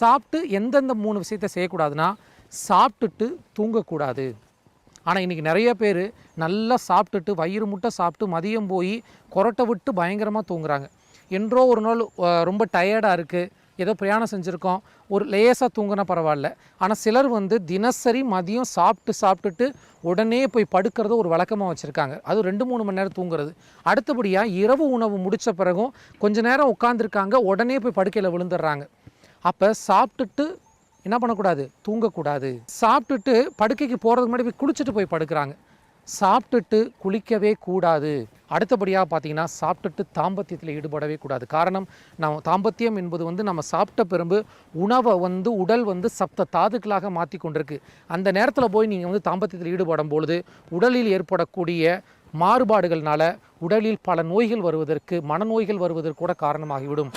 சாப்பிட்டு எந்தெந்த மூணு விஷயத்தை செய்யக்கூடாதுன்னா சாப்பிட்டுட்டு தூங்கக்கூடாது. ஆனால் இன்றைக்கி நிறைய பேர் நல்லா சாப்பிட்டுட்டு வயிறு முட்டை சாப்பிட்டு மதியம் போய் கொரட்டை விட்டு பயங்கரமாக தூங்குறாங்க. என்றோ ஒரு நாள் ரொம்ப டயர்டாக இருக்குது ஏதோ பிரயாணம் செஞ்சுருக்கோம். ஒரு லேசாக தூங்கினா பரவாயில்ல. ஆனால் சிலர் வந்து தினசரி மதியம் சாப்பிட்டு சாப்பிட்டுட்டு உடனே போய் படுக்கிறத ஒரு வழக்கமாக வச்சுருக்காங்க. அது ரெண்டு மூணு மணி நேரம் தூங்குறது. அடுத்தபடியாக இரவு உணவு முடித்த பிறகும் கொஞ்சம் நேரம் உட்காந்துருக்காங்க உடனே போய் படுக்கையில் விழுந்துடுறாங்க. அப்போ சாப்பிட்டுட்டு என்ன பண்ணக்கூடாது? தூங்கக்கூடாது. சாப்பிட்டுட்டு படுக்கைக்கு போகிறதுக்கு முன்னாடி போய் குளிச்சுட்டு போய் படுக்கிறாங்க. சாப்பிட்டுட்டு குளிக்கவே கூடாது. அடுத்தபடியாக பார்த்தீங்கன்னா சாப்பிட்டுட்டு தாம்பத்தியத்தில் ஈடுபடவே கூடாது. காரணம் நம்ம தாம்பத்தியம் என்பது வந்து நம்ம சாப்பிட்ட பிறகு உணவை வந்து உடல் வந்து சப்த தாதுக்களாக மாற்றி கொண்டிருக்கு. அந்த நேரத்தில் போய் நீங்கள் வந்து தாம்பத்தியத்தில் ஈடுபடும் பொழுது உடலில் ஏற்படக்கூடிய மாறுபாடுகள்னால உடலில் பல நோய்கள் வருவதற்கு மனநோய்கள் வருவதற்கு கூட காரணமாகிவிடும்.